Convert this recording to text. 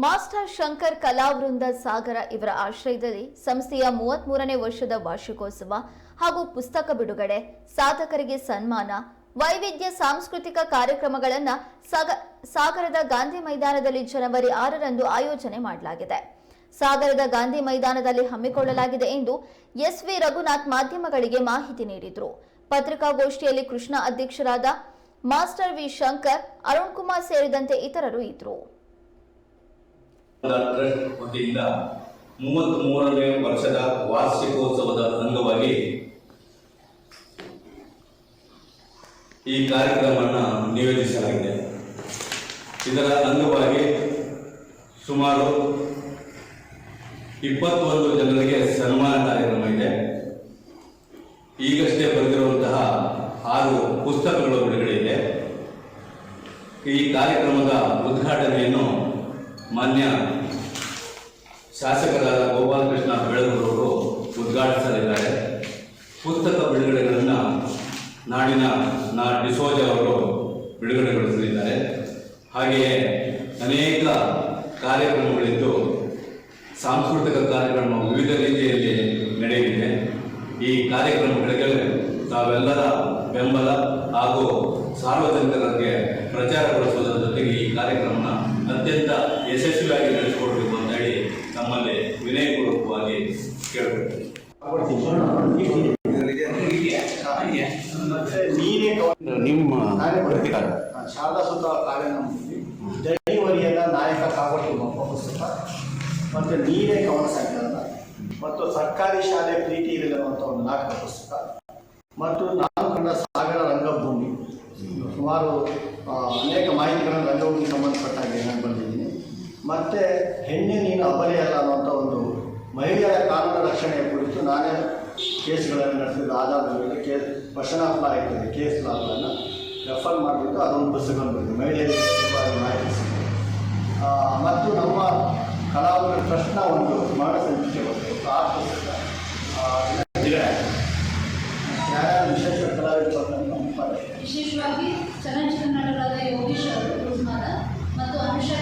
Master Shankar ಕಲಾವೃಂದ ಸಾಗರ ಇವರ ಆಶ್ರಯದಲ್ಲಿ ಸಂಸ್ಥೆಯ ಮೂವತ್ಮೂರನೇ ವರ್ಷದ ವಾರ್ಷಿಕೋತ್ಸವ ಹಾಗೂ ಪುಸ್ತಕ ಬಿಡುಗಡೆ. ಸಾಧಕರಿಗೆ ಸನ್ಮಾನ. ವೈವಿಧ್ಯ ಸಾಂಸ್ಕೃತಿಕ ಕಾರ್ಯಕ್ರಮಗಳನ್ನು ಸಾಗ- ಸಾಗರದ ಗಾಂಧಿ ಮೈದಾನದಲ್ಲಿ ಜನವರಿ ಆರರಂದು ಆಯೋಜನೆ ಮಾಡಲಾಗಿದೆ. ಸಾಗರದ ಗಾಂಧಿ ಮೈದಾನದಲ್ಲಿ ಹಮ್ಮಿಕೊಳ್ಳಲಾಗಿದೆ ಎಂದು ಎಸ್ ವಿ ರಘುನಾಥ್ ಮಾಧ್ಯಮಗಳಿಗೆ ಮಾಹಿತಿ ನೀಡಿದರು. ಪತ್ರಿಕಾಗೋಷ್ಠಿಯಲ್ಲಿ ಕೃಷ್ಣ ಅಧ್ಯಕ್ಷರಾದ ಮಾಸ್ಟರ್ ವಿ. ಶಂಕರ್, ಅರುಣ್ ಕುಮಾರ್ ಸೇರಿದಂತೆ ಇತರರು ಇದ್ದರು ಟ್ರಸ್ಟ್ ವತಿಯಿಂದ ಮೂವತ್ತ್ ಮೂರನೇ ವರ್ಷದ ವಾರ್ಷಿಕೋತ್ಸವದ ಅಂಗವಾಗಿ ಈ ಕಾರ್ಯಕ್ರಮವನ್ನು ನಿಯೋಜಿಸಲಾಗಿದೆ. ಇದರ ಅಂಗವಾಗಿ ಸುಮಾರು ಇಪ್ಪತ್ತೊಂದು ಜನರಿಗೆ ಸನ್ಮಾನ ಕಾರ್ಯಕ್ರಮ ಇದೆ. ಈಗಷ್ಟೇ ಬರೆದಿರುವಂತಹ ಆರು ಪುಸ್ತಕಗಳು ಬಿಡುಗಡೆ ಇದೆ. ಈ ಕಾರ್ಯಕ್ರಮದ ಉದ್ಘಾಟನೆಯನ್ನು ಮಾನ್ಯ ಶಾಸಕರಾದ ಗೋಪಾಲಕೃಷ್ಣ ಬೆಳಗುರವರು ಉದ್ಘಾಟಿಸಲಿದ್ದಾರೆ. ಪುಸ್ತಕ ಬಿಡುಗಡೆಗಳನ್ನು ನಾಡಿನ ನಾ ಡಿಸೋಜ ಅವರು ಬಿಡುಗಡೆಗೊಳಿಸಲಿದ್ದಾರೆ. ಹಾಗೆಯೇ ಅನೇಕ ಕಾರ್ಯಕ್ರಮಗಳಿದ್ದು ಸಾಂಸ್ಕೃತಿಕ ಕಾರ್ಯಕ್ರಮ ವಿವಿಧ ರೀತಿಯಲ್ಲಿ ನಡೆಯಲಿದೆ. ಈ ಕಾರ್ಯಕ್ರಮಗಳಿಗೆ ತಾವೆಲ್ಲರ ಬೆಂಬಲ ಹಾಗೂ ಸಾರ್ವಜನಿಕರಿಗೆ ಯಶಸ್ವಿಯಾಗಿ ನಡೆಸಿಕೊಡ್ಬೇಕು ಅಂತ ಹೇಳಿ ನಮ್ಮಲ್ಲಿ ವಿನಯಪೂರ್ವಕವಾಗಿ ಕೇಳ್ಕೊಳ್ತೀವಿ ಮತ್ತೆ ನೀನೇ ಕವ- ನಿಮ್ಮ ನಾನೇ ಬರ್ತೀನಿ. ಪ್ರತಿಕಾರ ಆ, ಶಾರದಾ ಸುತ ಕಾವ್ಯನಂಬಿ ದೈವರಿಯದ ನಾಯಕ ಒಬ್ಬ ಪುಸ್ತಕ ಮತ್ತು ನೀನೇ ಕವನ ಸಂಕಲನ ಮತ್ತು ಸರ್ಕಾರಿ ಶಾಲೆ ಪ್ರೀತಿ ಇರಲಿರುವಂಥ ಒಂದು ನಾಟಕ ಪುಸ್ತಕ ಮತ್ತು ನಾನು ಕಂಡ ಸಾಗರ ರಂಗಭೂಮಿ ಸುಮಾರು ಅನೇಕ ಮಾಹಿತಿಗಳನ್ನು ರಂಗಭೂಮಿಗೆ ಸಂಬಂಧಪಟ್ಟಾಗಿ ನಾನು ಬಂದಿದ್ದೀನಿ ಮತ್ತು ಹೆಣ್ಣು ನೀನು ಅಬಲೆಯಲ್ಲ ಅನ್ನುವಂಥ ಒಂದು ಮಹಿಳೆಯರ ಕಾನೂನು ರಕ್ಷಣೆಯ ಕುರಿತು ನಾನೇ ಕೇಸ್ಗಳನ್ನು ನಡೆಸಿದ ಆಧಾರದ ಮೇಲೆ ಕೇಸ್ ಕ್ವಶನ್ ಆಫ್ ಲಾ ಇರ್ತದೆ ಕೇಸ್ ಲಾಗಳನ್ನು ರೆಫರ್ ಮಾಡಿಬಿಟ್ಟು ಅದೊಂದು ಪುಸ್ತಕವನ್ನು ಬಂದಿದೆ. ಮಹಿಳೆಯರಿಗೆ ಮಾಹಿತಿ ಸಿಗ್ತದೆ. ಆ, ಮತ್ತು ನಮ್ಮ ಕಲಾವಿದರ ಟ್ರಸ್ಟ್ನ ಒಂದು ಸ್ಮರಣ ಸಂಚಿಕೆ ಬರ್ತದೆ ಆ ಪುಸ್ತಕ ವಿಶೇಷ ಕಲಾವಿದರು. ವಿಶೇಷವಾಗಿ ಚಲನಚಿತ್ರ ನಟರಾದ ಯೋಗೀಶ್ ಅವರು ಮತ್ತು ಅನುಷಾ